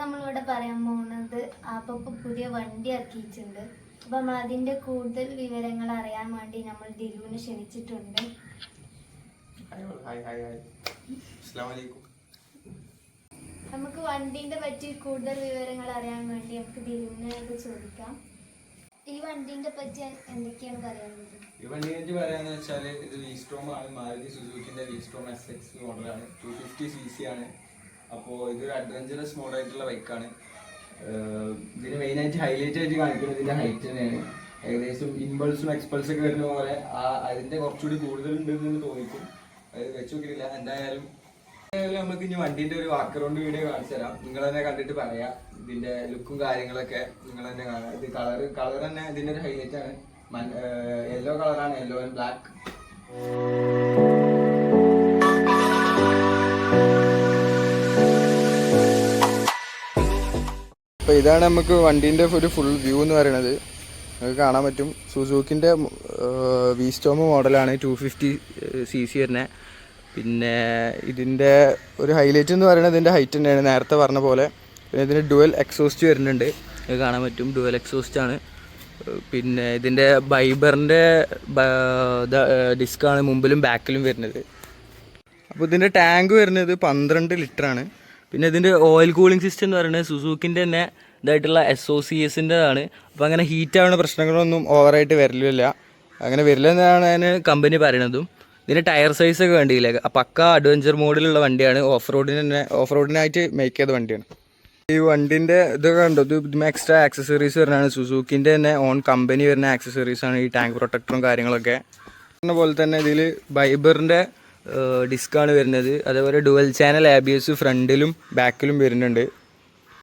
നമ്മളിവിടെ പറയാൻ പോകുന്നത് ആപ്പപ്പ് പുതിയ വണ്ടി ഇറക്കിയിട്ടുണ്ട്. അപ്പോൾ നമ്മൾ അതിന്റെ കൂടുതൽ വിവരങ്ങൾ അറിയാൻ വേണ്ടി നമ്മൾ ദിലുവിനെ ക്ഷണിച്ചിട്ടുണ്ട്. നമുക്ക് വണ്ടീന്റെ പറ്റി കൂടുതൽ വിവരങ്ങൾ അറിയാൻ വേണ്ടി നമുക്ക് ദിലുവിനോട് ചോദിക്കാം. ഈ വണ്ടീന്റെ പറ്റി എന്തൊക്കെയാണ് പറയാനുള്ളത്? ഈ വണ്ടിയെ പറ്റി പറയാന്ന് വെച്ചാൽ ഇത് വീസ്ട്രോം ആണ്. മാരുതി സുസുക്കിന്റെ വീസ്ട്രോം എസ് എക്സ് മോഡലാണ് ടു ഫിഫ്റ്റി സി സി ആണ്. അപ്പോൾ ഇതൊരു അഡ്വഞ്ചറസ് മോഡായിട്ടുള്ള ബൈക്കാണ് ഇതിന് മെയിനായിട്ട് ഹൈലൈറ്റ് ആയിട്ട് കാണിക്കുന്നത് ഇതിന്റെ ഹൈറ്റ് തന്നെയാണ്. ഏകദേശം ഇമ്പൾസും എക്സ്പൾസും ഒക്കെ വരുന്ന പോലെ ആ അതിന്റെ കുറച്ചുകൂടി കൂടുതലുണ്ട് എന്ന് തോന്നിക്കും അത് വെച്ച് നോക്കിയില്ല എന്തായാലും എന്തായാലും നമുക്ക് ഇനി വണ്ടിന്റെ ഒരു വാക്കറൗണ്ട് വീഡിയോ കാണിച്ചു തരാം. നിങ്ങൾ തന്നെ കണ്ടിട്ട് പറയാം. ഇതിന്റെ ലുക്കും കാര്യങ്ങളൊക്കെ നിങ്ങൾ തന്നെ കാണാം ഇത് കളർ കളർ തന്നെ ഇതിന്റെ ഒരു ഹൈലൈറ്റ് ആണ്. യെല്ലോ കളറാണ് യെല്ലോ ആൻഡ് ബ്ലാക്ക് അപ്പോൾ ഇതാണ് നമുക്ക് വണ്ടീന്റെ ഒരു ഫുൾ വ്യൂ എന്ന് പറയുന്നത്. നമുക്ക് കാണാൻ പറ്റും. സുസൂക്കിന്റെ വീസ്റ്റോമ് മോഡലാണ് ടു ഫിഫ്റ്റി സി സി തന്നെ പിന്നെ ഇതിന്റെ ഒരു ഹൈലൈറ്റ് എന്ന് പറയുന്നത് ഇതിന്റെ ഹൈറ്റ് തന്നെയാണ്. നേരത്തെ പറഞ്ഞ പോലെ. പിന്നെ ഇതിന് ഡുവൽ എക്സോസ്റ്റ് വരുന്നുണ്ട്. നിങ്ങൾക്ക് കാണാൻ പറ്റും. ഡുവൽ എക്സോസ്റ്റ് ആണ്. പിന്നെ ഇതിന്റെ ബൈബറിന്റെ ഡിസ്ക്കാണ് മുമ്പിലും ബാക്കിലും വരുന്നത്. അപ്പോൾ ഇതിന്റെ ടാങ്ക് വരുന്നത് പന്ത്രണ്ട് ലിറ്ററാണ്. പിന്നെ ഇതിന്റെ ഓയിൽ കൂളിംഗ് സിസ്റ്റം എന്ന് പറയുന്നത് സുസൂക്കിന്റെ തന്നെ ഇതായിട്ടുള്ള എസ് ഒ സി എസിന്റെതാണ് അപ്പോൾ അങ്ങനെ ഹീറ്റ് ആവുന്ന പ്രശ്നങ്ങളൊന്നും ഓവറായിട്ട് വരില്ല അങ്ങനെ വരില്ല എന്നാണ് അതിന് കമ്പനി പറയണതും ഇതിന്റെ ടയർ സൈസ് ഒക്കെ വേണ്ടിയില്ല പക്ക അഡ്വഞ്ചർ മോഡിലുള്ള വണ്ടിയാണ്. ഓഫ് റോഡിന് തന്നെ ഓഫ് റോഡിനായിട്ട് മേക്ക് ചെയ്ത വണ്ടിയാണ്. ഈ വണ്ടിന്റെ ഇത് കണ്ടോ? ഇത് എക്സ്ട്രാ ആക്സസറീസ് വരുന്നതാണ്. സുസൂക്കിന്റെ തന്നെ ഓൺ കമ്പനി വരുന്ന ആക്സസറീസാണ് ഈ ടാങ്ക് പ്രൊട്ടക്ടറും കാര്യങ്ങളൊക്കെ. പറഞ്ഞ പോലെ തന്നെ ഇതിൽ ബൈബറിന്റെ ഡിസ്ക്കാണ് വരുന്നത്. അതേപോലെ ഡുവൽ ചാനൽ ആബിയസ് ഫ്രണ്ടിലും ബാക്കിലും വരുന്നുണ്ട്.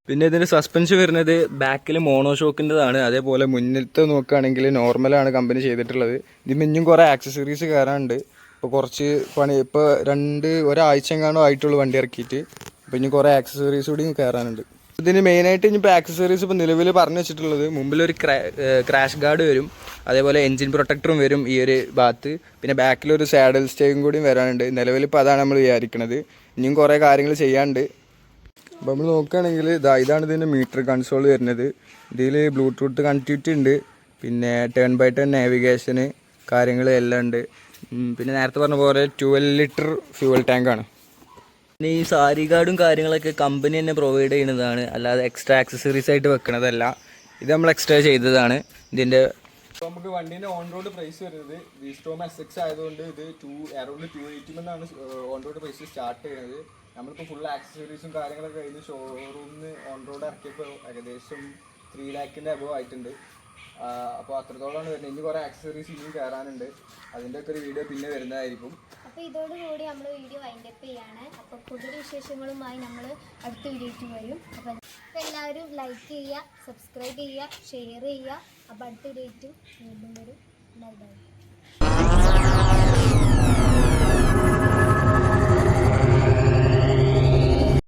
പിന്നെ ഇതിന്റെ സസ്പെൻഷൻ വരുന്നത് ബാക്കിൽ മോണോ ഷോക്കിന്റെതാണ് അതേപോലെ മുന്നിലത്തെ നോക്കുകയാണെങ്കിൽ നോർമലാണ് കമ്പനി ചെയ്തിട്ടുള്ളത്. ഇതിന് ഇനിയും കുറേ ആക്സസറീസ് കയറാനുണ്ട്. ഇപ്പോൾ കുറച്ച് പണി ഇപ്പോൾ രണ്ട് ഒരാഴ്ച എങ്ങാണോ ആയിട്ടുള്ളൂ വണ്ടി ഇറക്കിയിട്ട്. അപ്പോൾ ഇനി കുറേ ആക്സസറീസ് കൂടി കയറാനുണ്ട്. ഇതിന് മെയിനായിട്ട് ഇനിയിപ്പോൾ ആക്സസറീസ് ഇപ്പോൾ നിലവിൽ പറഞ്ഞു വെച്ചിട്ടുള്ളത് മുമ്പിൽ ഒരു ക്രാഷ് ഗാർഡ് വരും. അതേപോലെ എൻജിൻ പ്രൊട്ടക്ടറും വരും ഈ ഒരു ഭാഗത്ത്. പിന്നെ ബാക്കിലൊരു സാഡൽ സ്റ്റേയും കൂടിയും വരാനുണ്ട്. നിലവിൽ ഇപ്പോൾ അതാണ് നമ്മൾ വിചാരിക്കുന്നത് ഇനിയും കുറേ കാര്യങ്ങൾ ചെയ്യാണ്ട് അപ്പോൾ നമ്മൾ നോക്കുകയാണെങ്കിൽ ഇതാ ഇതാണ് ഇതിന്റെ മീറ്റർ കൺസോൾ വരുന്നത്. ഇതിൽ ബ്ലൂടൂത്ത് കണക്ടിവിറ്റി ഉണ്ട്. പിന്നെ ടേൺ ബൈ ടേൺ നാവിഗേഷന് കാര്യങ്ങൾ എല്ലാം ഉണ്ട്. പിന്നെ നേരത്തെ പറഞ്ഞ പോലെ ട്വൽവ് ലിറ്റർ ഫ്യൂവൽ ടാങ്കാണ് ഈ സാരി കാർഡും കാര്യങ്ങളൊക്കെ കമ്പനി തന്നെ പ്രൊവൈഡ് ചെയ്യുന്നതാണ്. അല്ലാതെ എക്സ്ട്രാ ആക്സസറീസ് ആയിട്ട് വെക്കണതല്ല. ഇത് നമ്മൾ എക്സ്ട്രാ ചെയ്തതാണ്. ഇതിന്റെ നമുക്ക് വണ്ടിന്റെ ഓൺ റോഡ് പ്രൈസ് വരുന്നത് വിസ്റ്റോം എസ് എക്സ് ആയതുകൊണ്ട് ഇത് ടു അറൗണ്ട് ടു എയ്റ്റി എന്നാണ് ഓൺ റോഡ് പ്രൈസ് സ്റ്റാർട്ട് ചെയ്യുന്നത്. നമ്മളിപ്പോൾ ഫുൾ ആക്സസറീസും കാര്യങ്ങളൊക്കെ കഴിഞ്ഞ് ഷോറൂമിൽ ഓൺ റോഡ് ഇറക്കിയപ്പോൾ ഏകദേശം ത്രീ ലാക്കിന്റെ അബവ് ആയിട്ടുണ്ട്. അപ്പോൾ അത്രത്തോളമാണ് വരുന്നത്. ഇനി കുറേ ആക്സസറീസ് ഇനിയും കയറാനുണ്ട് അതിന്റെ ഒക്കെ ഒരു വീഡിയോ പിന്നെ വരുന്നതായിരിക്കും. അപ്പോൾ ഇതോടുകൂടി നമ്മൾ വീഡിയോ വൈൻഡപ്പ് ചെയ്യാണ്. അപ്പോൾ കൂടുതൽ വിശേഷങ്ങളുമായി നമ്മൾ അടുത്ത വീഡിയോയ്ക്ക് വരും. അപ്പൊ എല്ലാവരും ലൈക്ക് ചെയ്യുക സബ്സ്ക്രൈബ് ചെയ്യുക ഷെയർ ചെയ്യുക. അപ്പോൾ അടുത്ത വീഡിയോയ്ക്കും വീണ്ടും വരും. ബൈ